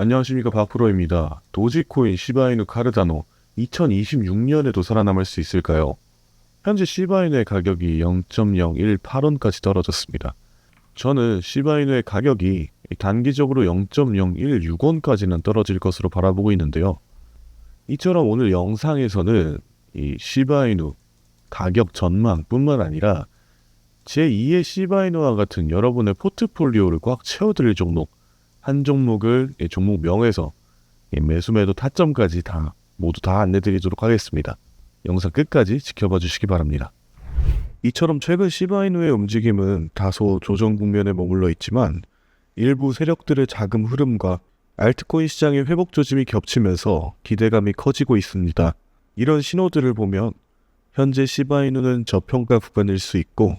안녕하십니까 박프로입니다. 도지코인 시바이누 카르다노 2026년에도 살아남을 수 있을까요? 현재 시바이누의 가격이 0.018원까지 떨어졌습니다. 저는 시바이누의 가격이 단기적으로 0.016원까지는 떨어질 것으로 바라보고 있는데요. 이처럼 오늘 영상에서는 이 시바이누 가격 전망뿐만 아니라 제2의 시바이누와 같은 여러분의 포트폴리오를 꽉 채워드릴 종목 한 종목을 이 종목명에서 이 매수매도 타점까지 다 모두 다 안내드리도록 하겠습니다. 영상 끝까지 지켜봐 주시기 바랍니다. 이처럼 최근 시바이누의 움직임은 다소 조정 국면에 머물러 있지만 일부 세력들의 자금 흐름과 알트코인 시장의 회복 조짐이 겹치면서 기대감이 커지고 있습니다. 이런 신호들을 보면 현재 시바이누는 저평가 구간일 수 있고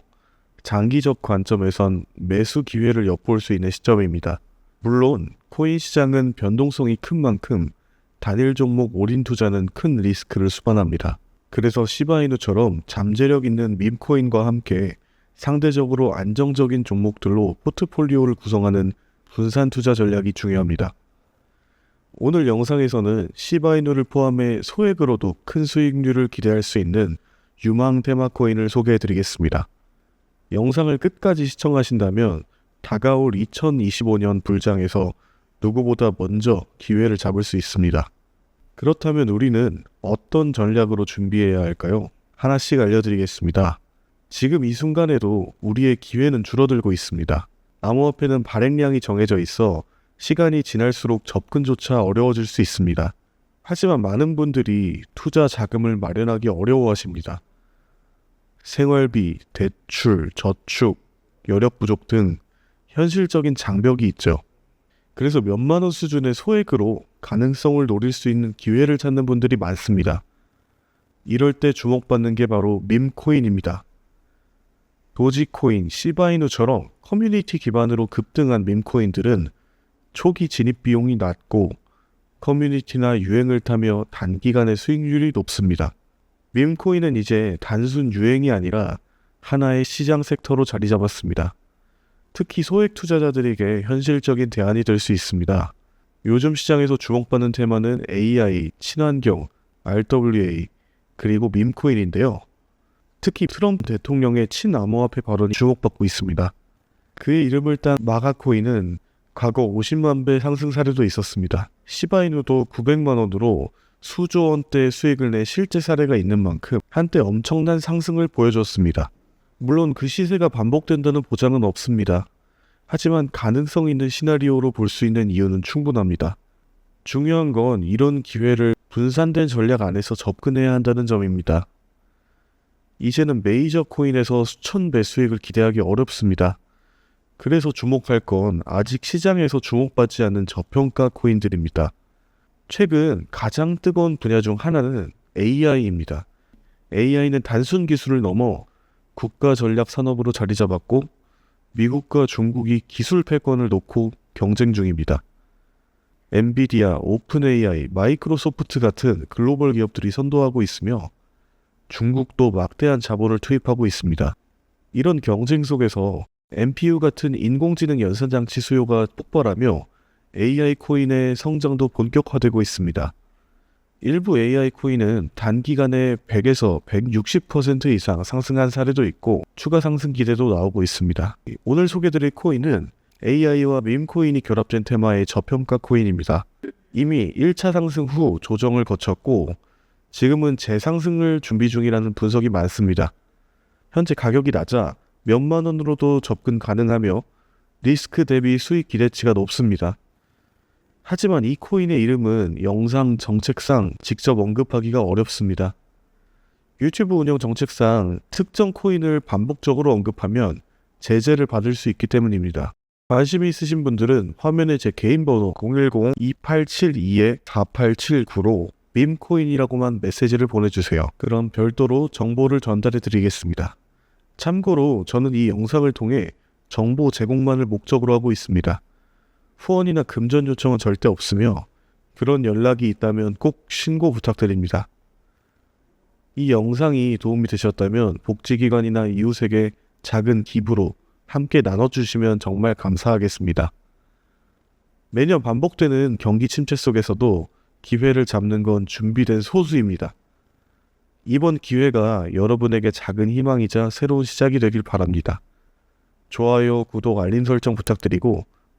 장기적 관점에선 매수 기회를 엿볼 수 있는 시점입니다. 물론 코인 시장은 변동성이 큰 만큼 단일 종목 올인 투자는 큰 리스크를 수반합니다. 그래서 시바이누처럼 잠재력 있는 밈코인과 함께 상대적으로 안정적인 종목들로 포트폴리오를 구성하는 분산 투자 전략이 중요합니다. 오늘 영상에서는 시바이누를 포함해 소액으로도 큰 수익률을 기대할 수 있는 유망 테마 코인을 소개해 드리겠습니다. 영상을 끝까지 시청하신다면 다가올 2025년 불장에서 누구보다 먼저 기회를 잡을 수 있습니다. 그렇다면 우리는 어떤 전략으로 준비해야 할까요? 하나씩 알려드리겠습니다. 지금 이 순간에도 우리의 기회는 줄어들고 있습니다. 암호화폐는 발행량이 정해져 있어 시간이 지날수록 접근조차 어려워질 수 있습니다. 하지만 많은 분들이 투자 자금을 마련하기 어려워하십니다. 생활비, 대출, 저축, 여력 부족 등 현실적인 장벽이 있죠. 그래서 몇만 원 수준의 소액으로 가능성을 노릴 수 있는 기회를 찾는 분들이 많습니다. 이럴 때 주목받는 게 바로 밈코인입니다. 도지코인, 시바이누처럼 커뮤니티 기반으로 급등한 밈코인들은 초기 진입 비용이 낮고 커뮤니티나 유행을 타며 단기간에 수익률이 높습니다. 밈코인은 이제 단순 유행이 아니라 하나의 시장 섹터로 자리 잡았습니다. 특히 소액 투자자들에게 현실적인 대안이 될 수 있습니다. 요즘 시장에서 주목받는 테마는 AI, 친환경, RWA, 그리고 밈코인인데요. 특히 트럼프 대통령의 친암호화폐 발언이 주목받고 있습니다. 그의 이름을 딴 마가코인은 과거 50만 배 상승 사례도 있었습니다. 시바이누도 900만 원으로 수조 원대의 수익을 내 실제 사례가 있는 만큼 한때 엄청난 상승을 보여줬습니다. 물론 그 시세가 반복된다는 보장은 없습니다. 하지만 가능성 있는 시나리오로 볼 수 있는 이유는 충분합니다. 중요한 건 이런 기회를 분산된 전략 안에서 접근해야 한다는 점입니다. 이제는 메이저 코인에서 수천 배 수익을 기대하기 어렵습니다. 그래서 주목할 건 아직 시장에서 주목받지 않는 저평가 코인들입니다. 최근 가장 뜨거운 분야 중 하나는 AI입니다. AI는 단순 기술을 넘어 국가 전략 산업으로 자리 잡았고 미국과 중국이 기술 패권을 놓고 경쟁 중입니다. 엔비디아, 오픈AI, 마이크로소프트 같은 글로벌 기업들이 선도하고 있으며 중국도 막대한 자본을 투입하고 있습니다. 이런 경쟁 속에서 NPU 같은 인공지능 연산장치 수요가 폭발하며 AI 코인의 성장도 본격화되고 있습니다. 일부 AI 코인은 단기간에 100에서 160% 이상 상승한 사례도 있고 추가 상승 기대도 나오고 있습니다. 오늘 소개드릴 코인은 AI와 밈 코인이 결합된 테마의 저평가 코인입니다. 이미 1차 상승 후 조정을 거쳤고 지금은 재상승을 준비 중이라는 분석이 많습니다. 현재 가격이 낮아 몇만 원으로도 접근 가능하며 리스크 대비 수익 기대치가 높습니다. 하지만 이 코인의 이름은 영상 정책상 직접 언급하기가 어렵습니다. 유튜브 운영 정책상 특정 코인을 반복적으로 언급하면 제재를 받을 수 있기 때문입니다. 관심이 있으신 분들은 화면에 제 개인 번호 010-2872-4879로 밈코인이라고만 메시지를 보내주세요. 그럼 별도로 정보를 전달해 드리겠습니다. 참고로 저는 이 영상을 통해 정보 제공만을 목적으로 하고 있습니다. 후원이나 금전 요청은 절대 없으며 그런 연락이 있다면 꼭 신고 부탁드립니다. 이 영상이 도움이 되셨다면 복지기관이나 이웃에게 작은 기부로 함께 나눠주시면 정말 감사하겠습니다. 매년 반복되는 경기 침체 속에서도 기회를 잡는 건 준비된 소수입니다. 이번 기회가 여러분에게 작은 희망이자 새로운 시작이 되길 바랍니다. 좋아요, 구독, 알림 설정 부탁드리고